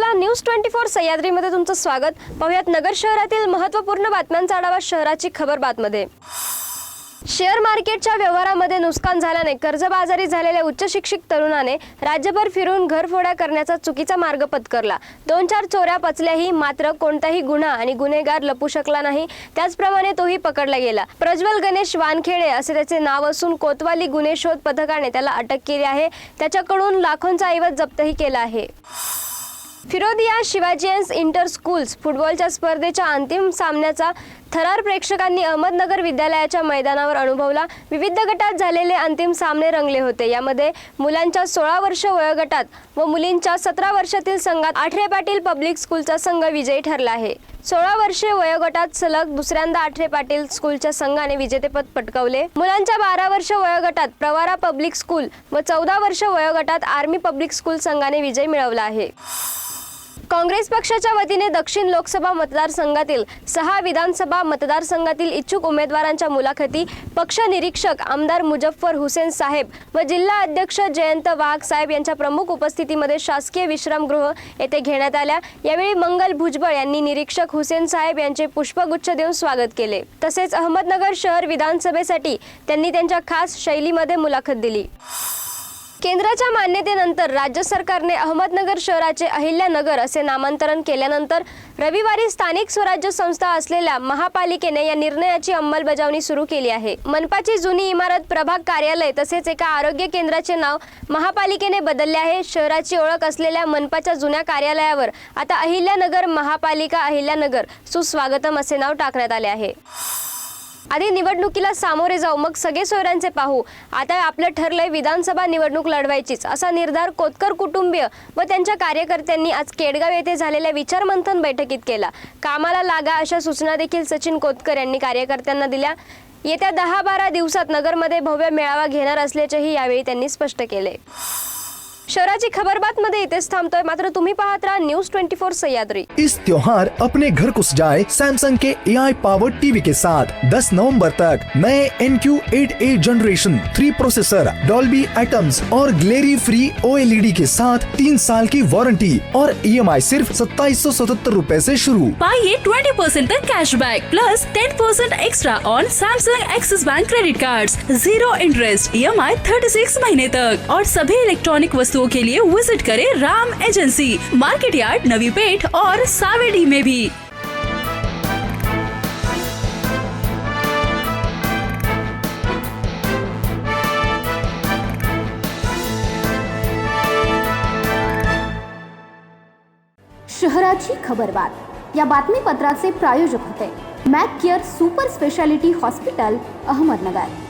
नमस्कार news twenty four सह्याद्रीमध्ये तुमचं स्वागत. पाहुयात नगर शहरातील महत्त्वपूर्ण बातम्यांचा आढावा शहराची खबर बातमध्ये. शेअर मार्केटच्या व्यवहारामध्ये नुकसान झाल्याने कर्जबाजारी झालेल्या उच्च शिक्षित तरुणाने राज्यभर फिरून घरफोड्या करण्याचा चुकीचा मार्ग पत्करला. दोन चार चोऱ्या पचल्याही मात्र कोणताही गुन्हा आणि गुन्हेगार लपू शकला नाही. त्याचप्रमाणे तोही पकडला गेला. प्रज्वल गणेश वानखेडे असे त्याचे नाव असून कोतवाली गुन्हे शोध पथकाने त्याला अटक केली आहे. त्याच्याकडून लाखोंचा ऐवज जप्तही केला आहे. फिरोदिया शिवाजियन्स इंटर स्कूल्स फुटबॉलच्या स्पर्धेच्या अंतिम सामन्याचा थरार प्रेक्षकांनी अहमदनगर विद्यालयाच्या मैदानावर अनुभवला. विविध गटात झालेले अंतिम सामने रंगले होते. यामध्ये मुलांच्या सोळा वर्ष वयोगटात व मुलींच्या सतरा वर्षातील संघात आठरे पाटील पब्लिक स्कूलचा संघ विजयी ठरला आहे. सोळा वर्षे वयोगटात सलग दुसऱ्यांदा आठरे पाटील स्कूलच्या संघाने विजेतेपद पटकावले. मुलांच्या बारा वर्ष वयोगटात प्रवारा पब्लिक स्कूल व चौदा वर्ष वयोगटात आर्मी पब्लिक स्कूल संघाने विजय मिळवला आहे. काँग्रेस पक्षाच्या वतीने दक्षिण लोकसभा मतदारसंघातील सहा विधानसभा मतदारसंघातील इच्छुक उमेदवारांच्या मुलाखती पक्ष निरीक्षक आमदार मुजफ्फर हुसेन साहेब व जिल्हा अध्यक्ष जयंत वाघ साहेब यांच्या प्रमुख उपस्थितीमध्ये शासकीय विश्रामगृह येथे घेण्यात आल्या. यावेळी मंगल भुजबळ यांनी निरीक्षक हुसेन साहेब यांचे पुष्पगुच्छ देऊन स्वागत केले. तसेच अहमदनगर शहर विधानसभेसाठी त्यांनी त्यांच्या खास शैलीमध्ये मुलाखत दिली. केंद्राच्या मान्यतेनंतर राज्य सरकारने अहमदनगर शहराचे अहिल्यानगर असे नामांतरण केल्यानंतर रविवारी स्थानिक स्वराज्य संस्था असलेल्या महापालिकेने या निर्णयाची अंमलबजावणी सुरू केली आहे. मनपाची जुनी इमारत प्रभाग कार्यालय तसेच एका आरोग्य केंद्राचे नाव महापालिकेने बदलले आहे. शहराची ओळख असलेल्या मनपाच्या जुन्या कार्यालयावर आता अहिल्यानगर महापालिका अहिल्यानगर सुस्वागतम असे नाव टाकण्यात आले आहे. आधी निवडणुकीला सामोरे जाऊ मग सगळे सोयऱ्यांचे पाहू. आता आपलं ठरलंय विधानसभा निवडणूक लढवायचीच असा निर्धार कोतकर कुटुंबीय व त्यांच्या कार्यकर्त्यांनी आज केडगाव येथे झालेल्या विचारमंथन बैठकीत केला. कामाला लागा अशा सूचना देखील सचिन कोतकर यांनी कार्यकर्त्यांना दिल्या. येत्या दहा बारा दिवसात नगरमध्ये भव्य मेळावा घेणार असल्याचेही यावेळी त्यांनी स्पष्ट केले. शहराची खबरबात मध्ये इथेच थांबतोय. मात्र तुम्ही पाहत राहा न्यूज़ ट्वेंटी फोर सह्याद्री. इस त्योहार अपने घर को सजाए सैमसंग के ए आई पावर टीवी के साथ. 10 नवंबर तक नए N Q eight A generation three processor Dolby Atmos और glare free O L E D के साथ तीन साल की वारंटी और ई एम आई सिर्फ़ सत्ताईस सौ सतहत्तर रूपए ऐसी शुरू। पाइए 20% तक cash back plus 10% extra on Samsung Axis bank credit card zero interest E M I thirty six महीने तक और सभी इलेक्ट्रॉनिक वस्तुओं के लिए विज़िट करें राम एजेंसी, मार्केट यार्ड, नवी पेट और सावेडी में भी। शहराची खबरबात या बातमीपत्राचे प्रायोजक होते। Mac Care super speciality hospital, Ahmednagar.